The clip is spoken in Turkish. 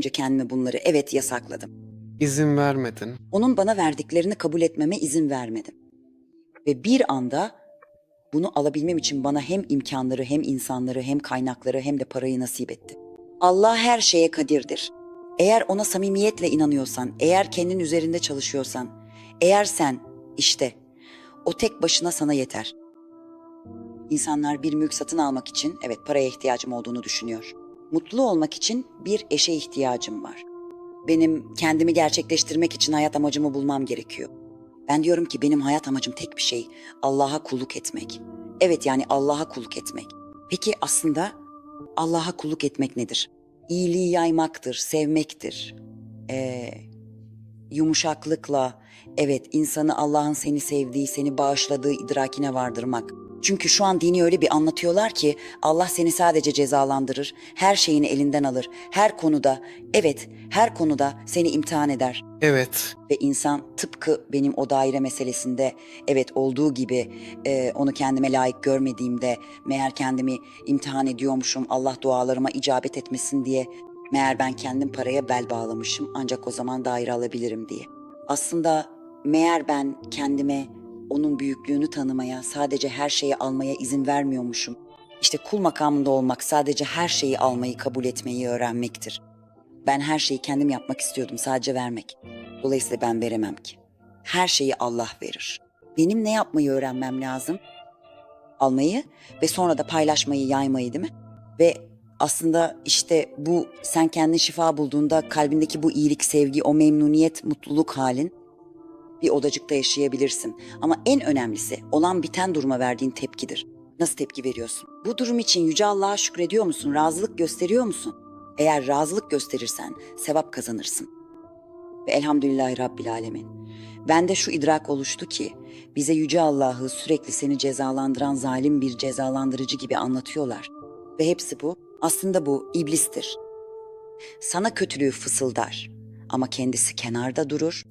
önce kendime bunları evet yasakladım. İzin vermedin. Onun bana verdiklerini kabul etmeme izin vermedim. Ve bir anda bunu alabilmem için bana hem imkanları hem insanları hem kaynakları hem de parayı nasip etti. Allah her şeye kadirdir. Eğer ona samimiyetle inanıyorsan, eğer kendin üzerinde çalışıyorsan, eğer sen işte o tek başına sana yeter. İnsanlar bir mülk satın almak için evet paraya ihtiyacım olduğunu düşünüyor. Mutlu olmak için bir eşe ihtiyacım var. Benim kendimi gerçekleştirmek için hayat amacımı bulmam gerekiyor. Ben diyorum ki benim hayat amacım tek bir şey. Allah'a kulluk etmek. Evet yani Allah'a kulluk etmek. Peki aslında Allah'a kulluk etmek nedir? İyiliği yaymaktır, sevmektir. Ee, yumuşaklıkla, evet insanı Allah'ın seni sevdiği, seni bağışladığı idrakine vardırmak. Çünkü şu an dini öyle bir anlatıyorlar ki Allah seni sadece cezalandırır, her şeyini elinden alır. Her konuda, evet her konuda seni imtihan eder Evet. ve insan tıpkı benim o daire meselesinde evet olduğu gibi e, onu kendime layık görmediğimde meğer kendimi imtihan ediyormuşum Allah dualarıma icabet etmesin diye meğer ben kendim paraya bel bağlamışım ancak o zaman daire alabilirim diye. Aslında meğer ben kendime onun büyüklüğünü tanımaya sadece her şeyi almaya izin vermiyormuşum. İşte kul makamında olmak sadece her şeyi almayı kabul etmeyi öğrenmektir. Ben her şeyi kendim yapmak istiyordum sadece vermek. Dolayısıyla ben veremem ki. Her şeyi Allah verir. Benim ne yapmayı öğrenmem lazım? Almayı ve sonra da paylaşmayı, yaymayı değil mi? Ve aslında işte bu sen kendin şifa bulduğunda kalbindeki bu iyilik, sevgi, o memnuniyet, mutluluk halin bir odacıkta yaşayabilirsin. Ama en önemlisi olan biten duruma verdiğin tepkidir. Nasıl tepki veriyorsun? Bu durum için Yüce Allah'a şükrediyor musun? Razılık gösteriyor musun? Eğer razılık gösterirsen sevap kazanırsın. Ve elhamdülillahi Rabbil Alemin. Bende şu idrak oluştu ki bize Yüce Allah'ı sürekli seni cezalandıran zalim bir cezalandırıcı gibi anlatıyorlar. Ve hepsi bu. Aslında bu iblistir. Sana kötülüğü fısıldar ama kendisi kenarda durur